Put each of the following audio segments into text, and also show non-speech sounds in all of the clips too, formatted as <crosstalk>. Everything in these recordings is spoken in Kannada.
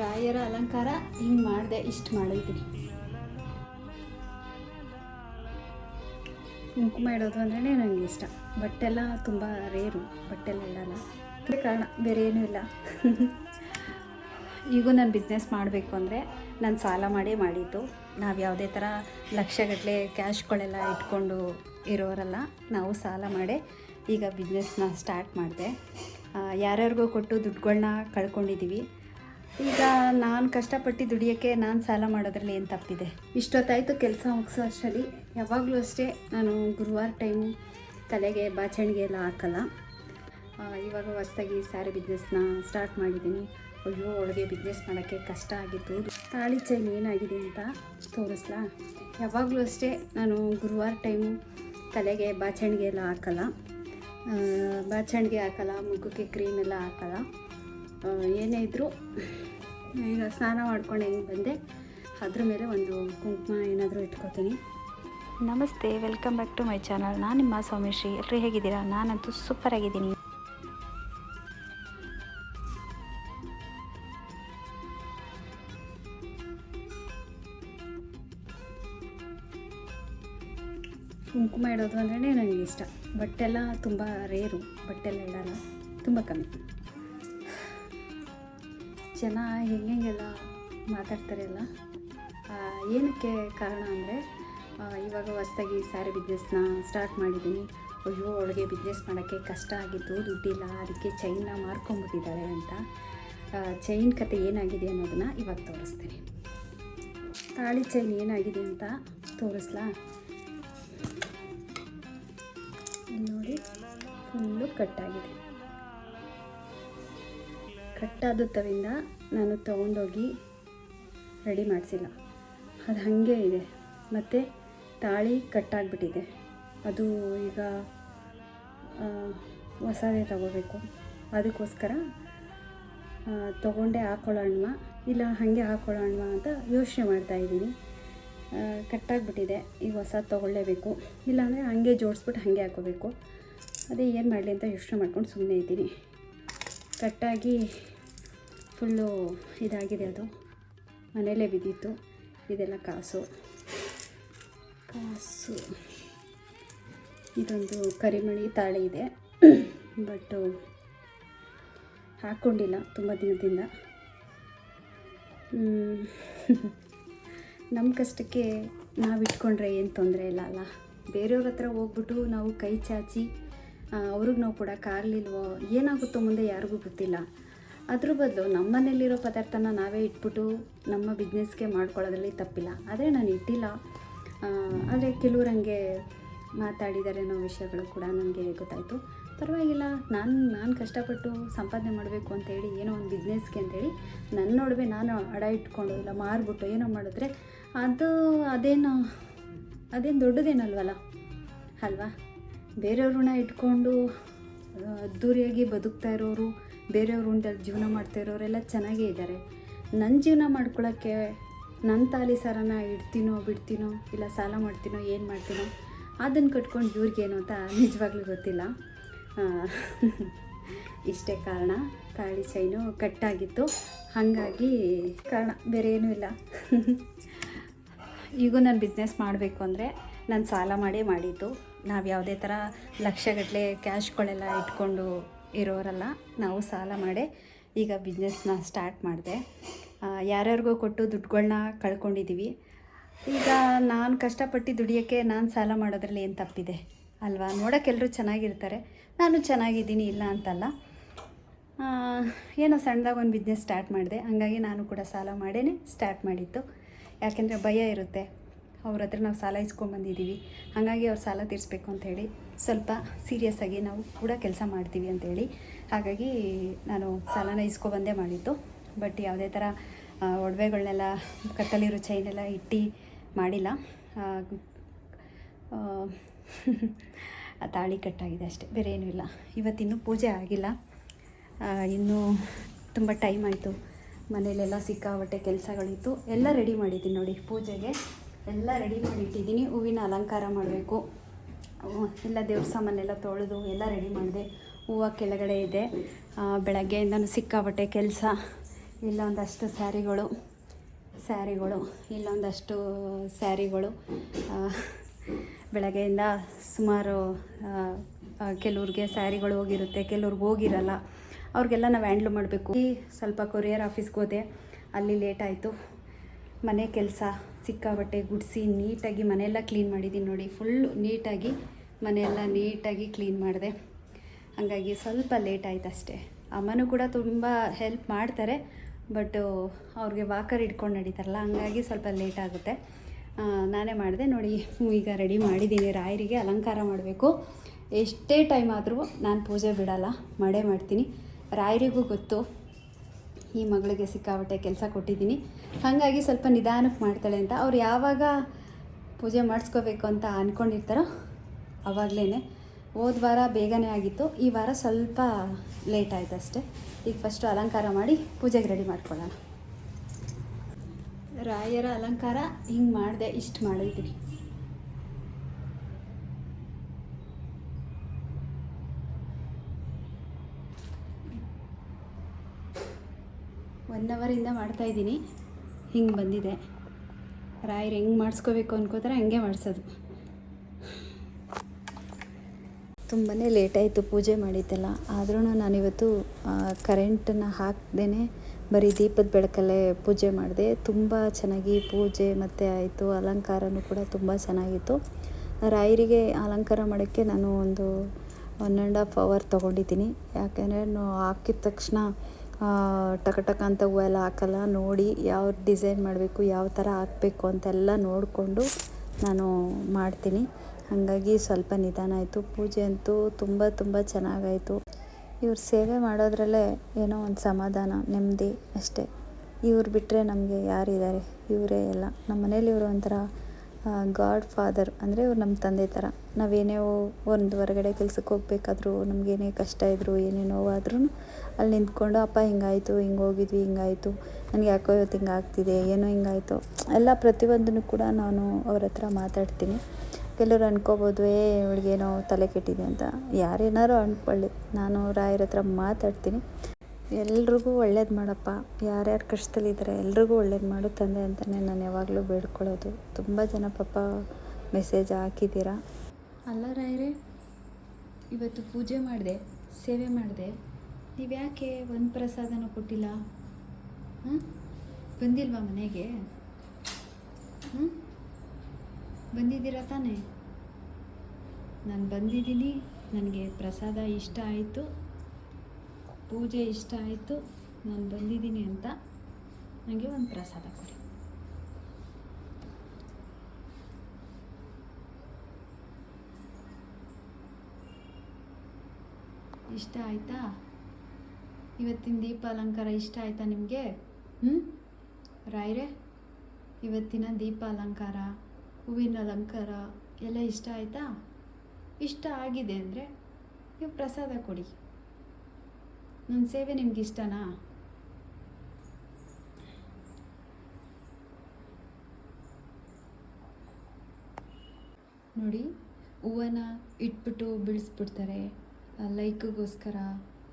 ರಾಯರ ಅಲಂಕಾರ ಹಿಂಗೆ ಮಾಡಿದೆ, ಇಷ್ಟು ಮಾಡಿದ್ದೀನಿ ಕುಂಕುಮ ಇಡೋದು ಅಂದ್ರೆ ನನಗೆ ಇಷ್ಟ. ಬಟ್ಟೆಲ್ಲ ತುಂಬ ರೇರು ಬಟ್ಟೆಲ್ಲ ಇಡಲ್ಲ ಅದೇ ಕಾರಣ, ಬೇರೆ ಏನೂ ಇಲ್ಲ. <laughs> ಈಗೂ ನಾನು ಬಿಸ್ನೆಸ್ ಮಾಡಬೇಕು ಅಂದರೆ ನಾನು ಸಾಲ ಮಾಡೇ ಮಾಡಿದ್ದು. ನಾವು ಯಾವುದೇ ಥರ ಲಕ್ಷಗಟ್ಟಲೆ ಕ್ಯಾಶ್ಗಳೆಲ್ಲ ಇಟ್ಕೊಂಡು ಇರೋರಲ್ಲ, ನಾವು ಸಾಲ ಮಾಡೇ ಈಗ ಬಿಸ್ನೆಸ್ನ ಸ್ಟಾರ್ಟ್ ಮಾಡಿದೆ. ಯಾರ್ಯಾರಿಗೋ ಕೊಟ್ಟು ದುಡ್ಡುಗಳ್ನ ಕಳ್ಕೊಂಡಿದ್ದೀವಿ ಈಗ ನಾನು ಕಷ್ಟಪಟ್ಟು ದುಡಿಯೋಕ್ಕೆ ನಾನು ಸಾಲ ಮಾಡೋದ್ರಲ್ಲಿ ಏನು ತಪ್ಪಿದೆ? ಇಷ್ಟೊತ್ತಾಯಿತು ಕೆಲಸ ಮುಗಿಸೋ ಅಷ್ಟರಲ್ಲಿ ಯಾವಾಗಲೂ ಅಷ್ಟೇ ನಾನು ಗುರುವಾರ ಟೈಮು ತಲೆಗೆ ಬಾಚಣಿಗೆ ಎಲ್ಲ ಹಾಕಲ್ಲ. ಇವಾಗ ಹೊಸ್ದಾಗಿ ಸ್ಯಾರಿ ಬಿಸ್ನೆಸ್ನ ಸ್ಟಾರ್ಟ್ ಮಾಡಿದ್ದೀನಿ. ಅಯ್ಯೋ, ಒಳಗೆ ಬಿಸ್ನೆಸ್ ಮಾಡೋಕ್ಕೆ ಕಷ್ಟ ಆಗಿತ್ತು. ತಾಳಿ ಚೈನ್ ಏನಾಗಿದೆ ಅಂತ ತೋರಿಸ್ಲಾ? ಯಾವಾಗಲೂ ಅಷ್ಟೇ ನಾನು ಗುರುವಾರ ಟೈಮು ತಲೆಗೆ ಬಾಚಣಿಗೆ ಎಲ್ಲ ಹಾಕಲ್ಲ. ಬಾಚಣಿಗೆ ಹಾಕಲ್ಲ, ಮುಖಕ್ಕೆ ಕ್ರೀಮ್ ಎಲ್ಲ ಹಾಕಲ್ಲ. ಏನೇ ಇದ್ದರೂ ಈಗ ಸ್ನಾನ ಮಾಡ್ಕೊಂಡು ಹೆಂಗೆ ಬಂದೆ ಅದ್ರ ಮೇಲೆ ಒಂದು ಕುಂಕುಮ ಏನಾದರೂ ಇಟ್ಕೋತೀನಿ. ನಮಸ್ತೆ welcome back to my channel. ನಾನು ನಿಮ್ಮ ಸೌಮ್ಯಶ್ರೀ. ಎಲ್ಲರೂ ಹೇಗಿದ್ದೀರಾ? ನಾನಂತೂ ಸೂಪರ್ ಆಗಿದ್ದೀನಿ. ಕುಂಕುಮ ಇಡೋದು ಅಂದ್ರೆ ನನಗೆ ಇಷ್ಟ. ಬಟ್ಟೆಲ್ಲ ತುಂಬ ರೇರು ಬಟ್ಟೆಲ್ಲ ಇಡೋಲ್ಲ ತುಂಬ ಕಮ್ಮಿ. ಜನ ಹೆಂಗೆಲ್ಲ ಮಾತಾಡ್ತಾರಲ್ಲ ಏನಕ್ಕೆ ಕಾರಣ ಅಂದರೆ ಇವಾಗ ಹೊಸ್ದಾಗಿ ಸ್ಯಾರಿ ಬಿಸ್ನೆಸ್ನ ಸ್ಟಾರ್ಟ್ ಮಾಡಿದ್ದೀನಿ. ಅಯ್ಯೋ, ಅವಳಿಗೆ ಬಿಸ್ನೆಸ್ ಮಾಡೋಕ್ಕೆ ಕಷ್ಟ ಆಗಿತ್ತು ದುಡ್ಡಿಲ್ಲ, ಅದಕ್ಕೆ ಚೈನ್ನ ಮಾರ್ಕೊಂಬಿಟ್ಟಿದ್ದಾಳೆ ಅಂತ. ಚೈನ್ ಕತೆ ಏನಾಗಿದೆ ಅನ್ನೋದನ್ನ ಇವಾಗ ತೋರಿಸ್ತೀನಿ. ತಾಳಿ ಚೈನ್ ಏನಾಗಿದೆ ಅಂತ ತೋರಿಸ್ಲಾ? ನೋಡಿ ಫುಲ್ಲು ಕಟ್ಟಾಗಿದೆ ಕಟ್ಟಾದ ತವಿಂದ ನಾನು ತಗೊಂಡೋಗಿ ರೆಡಿ ಮಾಡಿಸಿಲ್ಲ. ಅದು ಹಾಗೆ ಇದೆ. ಮತ್ತು ತಾಳಿ ಕಟ್ಟಾಗ್ಬಿಟ್ಟಿದೆ. ಅದು ಈಗ ಹೊಸದೇ ತಗೋಬೇಕು. ಅದಕ್ಕೋಸ್ಕರ ತಗೊಂಡೇ ತೊಗೊಂಡೇ ಹಾಕೊಳ್ಳೋಣ ಇಲ್ಲ, ಹಾಗೆ ಹಾಕೊಳ್ಳೋಣ ಅಂತ ಯೋಚನೆ ಮಾಡ್ತಾಯಿದ್ದೀನಿ ಕಟ್ಟಾಗ್ಬಿಟ್ಟಿದೆ. ಈಗ ಹೊಸ ತೊಗೊಳ್ಳೇಬೇಕು. ಇಲ್ಲಾಂದರೆ ಹಾಗೆ ಜೋಡಿಸ್ಬಿಟ್ಟು ಹಾಗೆ ಹಾಕೋಬೇಕು. ಅದೇ ಏನು ಮಾಡಲಿ ಅಂತ ಯೋಚನೆ ಮಾಡ್ಕೊಂಡು ಸುಮ್ಮನೆ ಇದ್ದೀನಿ. ಕಟ್ಟಾಗಿ ಫುಲ್ಲು ಇದಾಗಿದೆ ಅದು. ಮನೆಯಲ್ಲೇ ಬಿದ್ದಿತ್ತು. ಇದೆಲ್ಲ ಕಾಸು. ಕಾಸು. ಇದೊಂದು ಕರಿಮಣಿ ತಾಳಿ ಇದೆ. ಬಟ್ಟು ಹಾಕ್ಕೊಂಡಿಲ್ಲ ತುಂಬ ದಿನದಿಂದ. ನಮ್ಮ ಕಷ್ಟಕ್ಕೆ ನಾವು ಇಟ್ಕೊಂಡ್ರೆ ಏನು ತೊಂದರೆ ಇಲ್ಲ ಅಲ್ಲ? ಬೇರೆಯವ್ರ ಹತ್ರ ಹೋಗ್ಬಿಟ್ಟು ನಾವು ಕೈ ಚಾಚಿ ಅವ್ರಿಗೆ ನಾವು ಕೊಡೋಕ್ಕಾಗಲಿಲ್ವೋ ಏನಾಗುತ್ತೋ ಮುಂದೆ ಯಾರಿಗೂ ಗೊತ್ತಿಲ್ಲ. ಅದ್ರ ಬದಲು ನಮ್ಮ ಮನೇಲಿರೋ ಪದಾರ್ಥನ ನಾವೇ ಇಟ್ಬಿಟ್ಟು ನಮ್ಮ ಬಿಸ್ನೆಸ್ಗೆ ಮಾಡ್ಕೊಳ್ಳೋದ್ರಲ್ಲಿ ತಪ್ಪಿಲ್ಲ. ಆದರೆ ನಾನು ಇಟ್ಟಿಲ್ಲ. ಆದರೆ ಕೆಲವ್ರು ಹಂಗೆ ಮಾತಾಡಿದ್ದಾರೆ ಅನ್ನೋ ವಿಷಯಗಳು ಕೂಡ ನನಗೆ ಗೊತ್ತಾಯಿತು. ಪರವಾಗಿಲ್ಲ, ನಾನು ನಾನು ಕಷ್ಟಪಟ್ಟು ಸಂಪಾದನೆ ಮಾಡಬೇಕು ಅಂತೇಳಿ ಏನೋ ಒಂದು ಬಿಸ್ನೆಸ್ಗೆ ಅಂತೇಳಿ ನನ್ನ ನಡುವೆ ನಾನು ಅಡ ಇಟ್ಕೊಂಡು ಇಲ್ಲ, ಮಾರ್ಬಿಟ್ಟು ಏನೋ ಮಾಡಿದ್ರೆ ಅದು ಅದೇನು ಅದೇನು ದೊಡ್ಡದೇನಲ್ವಲ್ಲ? ಅಲ್ವಾ? ಬೇರೆಯವ್ರನ್ನ ಇಟ್ಕೊಂಡು ಅದ್ದೂರಿಯಾಗಿ ಬದುಕ್ತಾ ಇರೋರು ಬೇರೆಯವ್ರ ಉಂಡಲ್ಲಿ ಜೀವನ ಮಾಡ್ತಾ ಇರೋರೆಲ್ಲ ಚೆನ್ನಾಗೇ ಇದ್ದಾರೆ. ನನ್ನ ಜೀವನ ಮಾಡ್ಕೊಳ್ಳೋಕ್ಕೆ ನನ್ನ ತಾಲಿ ಸರನ ಇಡ್ತೀನೋ, ಬಿಡ್ತೀನೋ, ಇಲ್ಲ ಸಾಲ ಮಾಡ್ತೀನೋ, ಏನು ಮಾಡ್ತೀನೋ ಅದನ್ನು ಕಟ್ಕೊಂಡು ಇವ್ರಿಗೇನು ಅಂತ ನಿಜವಾಗ್ಲೂ ಗೊತ್ತಿಲ್ಲ. ಇಷ್ಟೇ ಕಾರಣ. ತಾಳಿ ಚೈನು ಕಟ್ಟಾಗಿತ್ತು. ಹಾಗಾಗಿ ಕಾರಣ, ಬೇರೆ ಏನೂ ಇಲ್ಲ. ಈಗೂ ನಾನು ಬಿಸ್ನೆಸ್ ಮಾಡಬೇಕು ಅಂದರೆ ನಾನು ಸಾಲ ಮಾಡೇ ಮಾಡಿದ್ದು. ನಾವು ಯಾವುದೇ ಥರ ಲಕ್ಷಗಟ್ಟಲೆ ಕ್ಯಾಶ್ಗಳೆಲ್ಲ ಇಟ್ಕೊಂಡು ಇರೋರಲ್ಲ, ನಾವು ಸಾಲ ಮಾಡೇ ಈಗ ಬಿಸ್ನೆಸ್ನ ಸ್ಟಾರ್ಟ್ ಮಾಡಿದೆ. ಯಾರ್ಯಾರಿಗೋ ಕೊಟ್ಟು ದುಡ್ಡುಗಳ್ನ ಕಳ್ಕೊಂಡಿದ್ದೀವಿ ಈಗ ನಾನು ಕಷ್ಟಪಟ್ಟು ದುಡಿಯೋಕ್ಕೆ ನಾನು ಸಾಲ ಮಾಡೋದ್ರಲ್ಲಿ ಏನು ತಪ್ಪಿದೆ? ಅಲ್ವಾ? ನೋಡೋಕೆ ಎಲ್ಲರೂ ಚೆನ್ನಾಗಿರ್ತಾರೆ. ನಾನು ಚೆನ್ನಾಗಿದ್ದೀನಿ, ಇಲ್ಲ ಅಂತಲ್ಲ. ಏನೋ ಸಣ್ಣದಾಗ ಒಂದು ಬಿಸ್ನೆಸ್ ಸ್ಟಾರ್ಟ್ ಮಾಡಿದೆ. ಹಂಗಾಗಿ ನಾನು ಕೂಡ ಸಾಲ ಮಾಡೇ ಸ್ಟಾರ್ಟ್ ಮಾಡಿತ್ತು ಯಾಕೆಂದರೆ ಭಯ ಇರುತ್ತೆ. ಅವ್ರ ಹತ್ರ ನಾವು ಸಾಲ ಇಸ್ಕೊಂಡ್ಬಂದಿದ್ದೀವಿ ಹಾಗಾಗಿ ಅವ್ರು ಸಾಲ ತೀರಿಸ್ಬೇಕು ಅಂತ ಹೇಳಿ ಸ್ವಲ್ಪ ಸೀರಿಯಸ್ ಆಗಿ ನಾವು ಕೂಡ ಕೆಲಸ ಮಾಡ್ತೀವಿ ಅಂತೇಳಿ ಹಾಗಾಗಿ ನಾನು ಸಾಲನ ಇಸ್ಕೊಬಂದೇ ಮಾಡಿದ್ದು. ಬಟ್ ಯಾವುದೇ ಥರ ಒಡವೆಗಳನ್ನೆಲ್ಲ ಕತ್ತಲಿರೋ ಚೈನೆಲ್ಲ ಇಟ್ಟು ಮಾಡಿಲ್ಲ. ತಾಳಿ ಕಟ್ಟಾಗಿದೆ ಅಷ್ಟೇ. ಬೇರೆ ಏನೂ ಇಲ್ಲ. ಇವತ್ತಿನ್ನೂ ಪೂಜೆ ಆಗಿಲ್ಲ. ಇನ್ನೂ ತುಂಬ ಟೈಮ್ ಆಯಿತು. ಮನೇಲೆಲ್ಲ ಸಿಕ್ಕಾಬಟ್ಟೆ ಕೆಲಸಗಳಿತ್ತು. ಎಲ್ಲ ರೆಡಿ ಮಾಡಿದ್ದೀನಿ ನೋಡಿ ಪೂಜೆಗೆ. ಎಲ್ಲ ರೆಡಿ ಮಾಡಿ ಇಟ್ಟಿದ್ದೀನಿ. ಹೂವಿನ ಅಲಂಕಾರ ಮಾಡಬೇಕು. ಎಲ್ಲ ದೇವ್ರ ಸಾಮಾನೆಲ್ಲ ತೊಳೆದು ಎಲ್ಲ ರೆಡಿ ಮಾಡಿದೆ. ಹೂವು ಕೆಳಗಡೆ ಇದೆ. ಬೆಳಗ್ಗೆಯಿಂದನೂ ಸಿಕ್ಕಾಬಟ್ಟೆ ಕೆಲಸ. ಇಲ್ಲೊಂದಷ್ಟು ಸ್ಯಾರಿಗಳು ಸ್ಯಾರಿಗಳು, ಇಲ್ಲೊಂದಷ್ಟು ಸ್ಯಾರಿಗಳು. ಬೆಳಗ್ಗೆಯಿಂದ ಸುಮಾರು ಕೆಲವ್ರಿಗೆ ಸ್ಯಾರಿಗಳು ಹೋಗಿರುತ್ತೆ. ಕೆಲವ್ರಿಗೆ ಹೋಗಿರಲ್ಲ. ಅವ್ರಿಗೆಲ್ಲ ನಾವು ಹ್ಯಾಂಡ್ಲ್ ಮಾಡಬೇಕು. ಸ್ವಲ್ಪ ಕೊರಿಯರ್ ಆಫೀಸ್ಗೆ ಹೋದೆ. ಅಲ್ಲಿ ಲೇಟ್ ಆಯಿತು. ಮನೆ ಕೆಲಸ. ಸಿಕ್ಕಾಬಟ್ಟೆ ಗುಡಿಸಿ ನೀಟಾಗಿ ಮನೆಯೆಲ್ಲ ಕ್ಲೀನ್ ಮಾಡಿದ್ದೀನಿ ನೋಡಿ. ಫುಲ್ಲು ನೀಟಾಗಿ ಮನೆಯೆಲ್ಲ ನೀಟಾಗಿ ಕ್ಲೀನ್ ಮಾಡಿದೆ. ಹಾಗಾಗಿ ಸ್ವಲ್ಪ ಲೇಟ್ ಆಯ್ತು ಅಷ್ಟೇ. ಅಮ್ಮನೂ ಕೂಡ ತುಂಬ ಹೆಲ್ಪ್ ಮಾಡ್ತಾರೆ ಬಟ್ ಅವ್ರಿಗೆ ವಾಕರ್ ಇಟ್ಕೊಂಡು ನಡೀತಾರಲ್ಲ, ಹಂಗಾಗಿ ಸ್ವಲ್ಪ ಲೇಟ್ ಆಗುತ್ತೆ. ನಾನೇ ಮಾಡಿದೆ ನೋಡಿ, ಈಗ ರೆಡಿ ಮಾಡಿದ್ದೀನಿ ರಾಯರಿಗೆ ಅಲಂಕಾರ ಮಾಡಬೇಕು. ಎಷ್ಟೇ ಟೈಮ್ ಆದರೂ ನಾನು ಪೂಜೆ ಬಿಡಲ್ಲ, ಮಾಡೇ ಮಾಡ್ತೀನಿ. ರಾಯರಿಗೂ ಗೊತ್ತು. ಈ ಮಗಳಿಗೆ ಸಿಕ್ಕಾಬಟ್ಟೆ ಕೆಲಸ ಕೊಟ್ಟಿದ್ದೀನಿ. ಹಾಗಾಗಿ ಸ್ವಲ್ಪ ನಿಧಾನಕ್ಕೆ ಮಾಡ್ತಾಳೆ ಅಂತ. ಅವ್ರು ಯಾವಾಗ ಪೂಜೆ ಮಾಡಿಸ್ಕೋಬೇಕು ಅಂತ ಅಂದ್ಕೊಂಡಿರ್ತಾರೋ ಅವಾಗಲೇ ಹೋದ ವಾರ ಬೇಗನೆ ಆಗಿತ್ತು. ಈ ವಾರ ಸ್ವಲ್ಪ ಲೇಟ್ ಆಯಿತು ಅಷ್ಟೇ. ಈಗ ಫಸ್ಟು ಅಲಂಕಾರ ಮಾಡಿ ಪೂಜೆಗೆ ರೆಡಿ ಮಾಡ್ಕೊಳ್ಳೋಣ. ರಾಯರ ಅಲಂಕಾರ ಹಿಂಗೆ ಮಾಡಿದೆ ಇಷ್ಟು ಮಾಡಿದ್ದೀನಿ ಒನ್ ಅವರಿಂದ ಮಾಡ್ತಾಯಿದ್ದೀನಿ ಹಿಂಗೆ ಬಂದಿದೆ. ರಾಯರು ಹೆಂಗೆ ಮಾಡಿಸ್ಕೋಬೇಕು ಅನ್ಕೋತಾರೆ ಹಂಗೆ ಮಾಡಿಸೋದು. ತುಂಬಾ ಲೇಟ್ ಆಯಿತು, ಪೂಜೆ ಮಾಡಿದ್ದೆಲ್ಲ. ಆದ್ರೂ ನಾನಿವತ್ತು ಕರೆಂಟನ್ನು ಹಾಕ್ದೇ ಬರೀ ದೀಪದ ಬೆಳಕಲ್ಲೇ ಪೂಜೆ ಮಾಡಿದೆ. ತುಂಬ ಚೆನ್ನಾಗಿ ಪೂಜೆ ಮತ್ತು ಆಯಿತು, ಅಲಂಕಾರನೂ ಕೂಡ ತುಂಬ ಚೆನ್ನಾಗಿತ್ತು. ರಾಯರಿಗೆ ಅಲಂಕಾರ ಮಾಡೋಕ್ಕೆ ನಾನು ಒಂದು ಒನ್ ಆ್ಯಂಡ್ ಹಾಫ್ ಅವರ್ ತೊಗೊಂಡಿದ್ದೀನಿ. ಯಾಕೆಂದರೆ ಹಾಕಿದ ತಕ್ಷಣ ಟಕ ಟಕ ಅಂತ ಹೂವೆಲ್ಲ ಹಾಕಲ್ಲ, ನೋಡಿ ಯಾವ ಡಿಸೈನ್ ಮಾಡಬೇಕು, ಯಾವ ಥರ ಹಾಕಬೇಕು ಅಂತೆಲ್ಲ ನೋಡಿಕೊಂಡು ನಾನು ಮಾಡ್ತೀನಿ. ಹಾಗಾಗಿ ಸ್ವಲ್ಪ ನಿಧಾನ ಆಯಿತು. ಪೂಜೆ ಅಂತೂ ತುಂಬ ತುಂಬ ಚೆನ್ನಾಗಾಯಿತು. ಇವ್ರ ಸೇವೆ ಮಾಡೋದ್ರಲ್ಲೇ ಏನೋ ಒಂದು ಸಮಾಧಾನ ನೆಮ್ಮದಿ ಅಷ್ಟೇ. ಇವ್ರು ಬಿಟ್ಟರೆ ನಮಗೆ ಯಾರಿದ್ದಾರೆ? ಇವರೇ ಎಲ್ಲ. ನಮ್ಮ ಮನೇಲಿ ಇವರು ಒಂಥರ ಗಾಡ್ ಫಾದರ್ ಅಂದರೆ ಅವ್ರು ನಮ್ಮ ತಂದೆ ಥರ ನಾವೇನೇ ಒಂದು ಹೊರಗಡೆ ಕೆಲ್ಸಕ್ಕೆ ಹೋಗ್ಬೇಕಾದ್ರೂ, ನಮಗೇನೇ ಕಷ್ಟ ಇದ್ದರು ಏನೇ ನೋವಾದ್ರೂ ಅಲ್ಲಿ ನಿಂತ್ಕೊಂಡು, ಅಪ್ಪ, ಹಿಂಗಾಯಿತು, ಹಿಂಗೆ ಹೋಗಿದ್ವಿ, ಹಿಂಗಾಯಿತು, ನನಗೆ ಯಾಕೋ ಇವತ್ತು ಹಿಂಗೆ ಆಗ್ತಿದೆ, ಏನೋ ಹಿಂಗಾಯಿತು. ಎಲ್ಲ ಪ್ರತಿಯೊಂದನ್ನು ಕೂಡ ನಾನು ಅವ್ರ ಹತ್ರ ಮಾತಾಡ್ತೀನಿ. ಕೆಲವರು ಅನ್ಕೋಬೋದು, ಏ, ಇವಳಿಗೇನೋ ತಲೆ ಕೆಟ್ಟಿದೆ ಅಂತ. ಯಾರೇನಾರು ಅಂದ್ಕೊಳ್ಳಿ ನಾನು ರಾಯರ ಹತ್ರ ಮಾತಾಡ್ತೀನಿ. ಎಲ್ರಿಗೂ ಒಳ್ಳೇದು ಮಾಡಪ್ಪ. ಯಾರ್ಯಾರು ಕಷ್ಟದಲ್ಲಿದ್ದಾರೆ ಎಲ್ರಿಗೂ ಒಳ್ಳೇದು ಮಾಡು ತಂದೆ ಅಂತಲೇ ನಾನು ಯಾವಾಗಲೂ ಬೇಡ್ಕೊಳ್ಳೋದು. ತುಂಬ ಜನ ಪಾಪ ಮೆಸೇಜ್ ಹಾಕಿದ್ದೀರಾ? ಅಲ್ಲ ರಾಯರೇ, ಇವತ್ತು ಪೂಜೆ ಮಾಡಿದೆ, ಸೇವೆ ಮಾಡಿದೆ. ನೀವು ಯಾಕೆ ಒಂದು ಪ್ರಸಾದನೂ ಕೊಟ್ಟಿಲ್ಲ? ಹ್ಞೂ ಬಂದಿಲ್ವಾ ಮನೆಗೆ? ಹ್ಞೂ ಬಂದಿದ್ದೀರಾ ತಾನೇ? ನಾನು ಬಂದಿದ್ದೀನಿ, ನನಗೆ ಪ್ರಸಾದ ಇಷ್ಟ ಆಯಿತು. ಪೂಜೆ ಇಷ್ಟ ಆಯಿತು. ನಾನು ಬಂದಿದ್ದೀನಿ ಅಂತ. ನನಗೆ ಒಂದು ಪ್ರಸಾದ ಕೊಡಿ. ಇಷ್ಟ ಆಯಿತಾ? ಇವತ್ತಿನ ದೀಪ ಅಲಂಕಾರ ಇಷ್ಟ ಆಯಿತಾ ನಿಮಗೆ? ಹ್ಞೂ ರಾಯ್ರೆ, ಇವತ್ತಿನ ದೀಪ ಅಲಂಕಾರ ಹೂವಿನ ಅಲಂಕಾರ ಎಲ್ಲ ಇಷ್ಟ ಆಯಿತಾ? ಇಷ್ಟ ಆಗಿದೆ ಅಂದರೆ ನೀವು ಪ್ರಸಾದ ಕೊಡಿ. ನನ್ನ ಸೇವೆ ನಿಮ್ಗೆ ಇಷ್ಟನಾ? ನೋಡಿ, ಹೂವನ್ನ ಇಟ್ಬಿಟ್ಟು ಬಿಡಿಸ್ಬಿಡ್ತಾರೆ ಲೈಕ್ಗೋಸ್ಕರ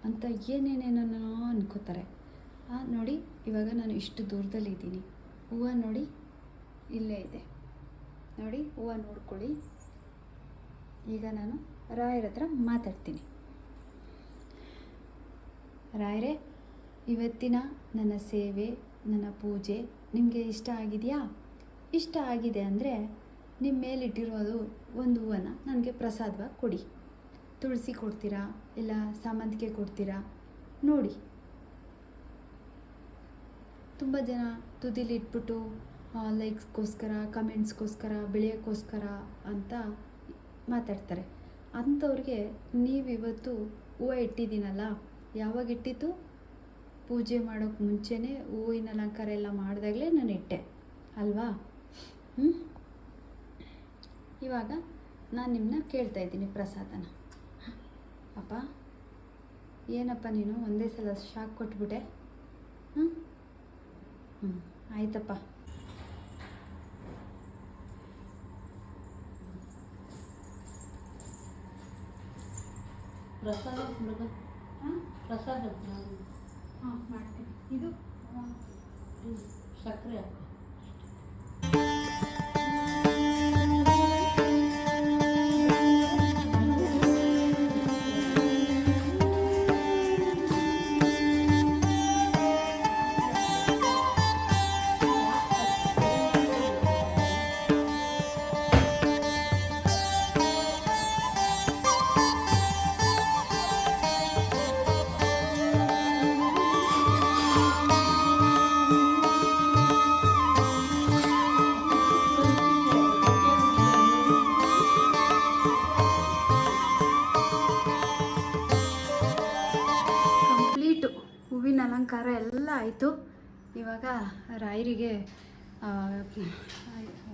ಅಂತ ಏನೇನೇನೋ ಅನ್ಕೋತಾರೆ. ನೋಡಿ, ಇವಾಗ ನಾನು ಇಷ್ಟು ದೂರದಲ್ಲಿದ್ದೀನಿ ಹೂವು ನೋಡಿ, ಇಲ್ಲೇ ಇದೆ. ನೋಡಿ, ಹೂವು ನೋಡ್ಕೊಳ್ಳಿ. ಈಗ ನಾನು ರಾಯರ ಹತ್ರ ಮಾತಾಡ್ತೀನಿ. ರಾಯರೇ, ಇವತ್ತಿನ ನನ್ನ ಸೇವೆ, ನನ್ನ ಪೂಜೆ ನಿಮಗೆ ಇಷ್ಟ ಆಗಿದೆಯಾ? ಇಷ್ಟ ಆಗಿದೆ ಅಂದರೆ ನಿಮ್ಮ ಮೇಲಿಟ್ಟಿರೋದು ಒಂದು ಹೂವನ್ನು ನನಗೆ ಪ್ರಸಾದವಾಗಿ ಕೊಡಿ. ತುಳಸಿ ಕೊಡ್ತೀರಾ ಇಲ್ಲ ಸಾಮಂತಿಗೆ ಕೊಡ್ತೀರಾ? ನೋಡಿ. ತುಂಬ ಜನ ತುದಿಲಿಟ್ಬಿಟ್ಟು ಲೈಕ್ಸ್ಗೋಸ್ಕರ, ಕಮೆಂಟ್ಸ್ಗೋಸ್ಕರ, ಬೆಳೆಯೋಕ್ಕೋಸ್ಕರ ಅಂತ ಮಾತಾಡ್ತಾರೆ. ಅಂಥವ್ರಿಗೆ ನೀವು ಇವತ್ತು ಹೂವು ಇಟ್ಟಿದ್ದೀನಲ್ಲ ಯಾವಾಗ ಇಟ್ಟಿತ್ತು ಪೂಜೆ ಮಾಡೋಕ್ಕೆ ಮುಂಚೆನೇ ಹೂವಿನ ಅಲಂಕಾರ ಎಲ್ಲ ಮಾಡಿದಾಗಲೇ ನಾನು ಇಟ್ಟೆ ಅಲ್ವಾ? ಹ್ಞೂ ಇವಾಗ ನಾನು ನಿಮ್ಮನ್ನ ಕೇಳ್ತಾ ಇದ್ದೀನಿ ಪ್ರಸಾದನ. ಅಪ್ಪ, ಏನಪ್ಪ ನೀನು? ಒಂದೇ ಸಲ ಶಾಕ್ ಕೊಟ್ಬಿಟ್ಟೆ? ಹ್ಞೂ ಹ್ಞೂ ಆಯ್ತಪ್ಪ. ಪ್ರಸಾದ ಪ್ರಸಾದ ಹಾಂ ಮಾಡ್ತೀನಿ. ಇದು? ಸಕ್ಕರೆ ಆಯಿತು. ಇವಾಗ ರಾಯರಿಗೆ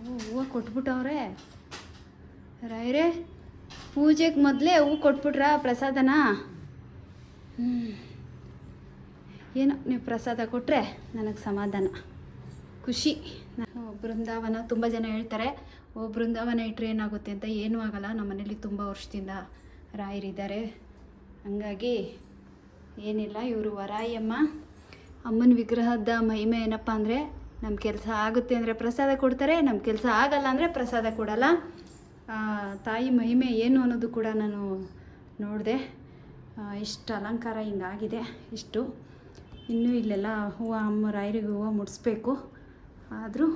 ಹೂವು ಕೊಟ್ಬಿಟ್ಟವ್ರೆ. ರಾಯರೇ, ಪೂಜೆಗೆ ಮೊದಲೇ ಹೂವು ಕೊಟ್ಬಿಟ್ರ ಪ್ರಸಾದನ? ಏನೋ ನೀವು ಪ್ರಸಾದ ಕೊಟ್ಟರೆ ನನಗೆ ಸಮಾಧಾನ. ಖುಷಿ. ನಾನು ಬೃಂದಾವನ ತುಂಬ ಜನ ಹೇಳ್ತಾರೆ, ಓ ಬೃಂದಾವನ ಇಟ್ಟರೆ ಏನಾಗುತ್ತೆ ಅಂತ ಏನೂ ಆಗಲ್ಲ ನಮ್ಮ ಮನೇಲಿ ತುಂಬ ವರ್ಷದಿಂದ ರಾಯರಿದ್ದಾರೆ. ಹಂಗಾಗಿ ಏನಿಲ್ಲ ಇವರು ವರಾಯಮ್ಮ. ಅಮ್ಮನ ವಿಗ್ರಹದ ಮಹಿಮೆ ಏನಪ್ಪ ಅಂದರೆ ನಮ್ಮ ಕೆಲಸ ಆಗುತ್ತೆ ಅಂದರೆ ಪ್ರಸಾದ ಕೊಡ್ತಾರೆ ನಮ್ಮ ಕೆಲಸ ಆಗಲ್ಲ ಅಂದರೆ ಪ್ರಸಾದ ಕೊಡಲ್ಲ. ತಾಯಿ ಮಹಿಮೆ ಏನು ಅನ್ನೋದು ಕೂಡ ನಾನು ನೋಡಿದೆ. ಇಷ್ಟು ಅಲಂಕಾರ ಹಿಂಗಾಗಿದೆ, ಇಷ್ಟು. ಇನ್ನೂ ಇಲ್ಲೆಲ್ಲ ಹೂವು, ಅಮ್ಮ, ರಾಯರಿಗೆ ಹೂವು ಮುಡಿಸ್ಬೇಕು. ಆದರೂ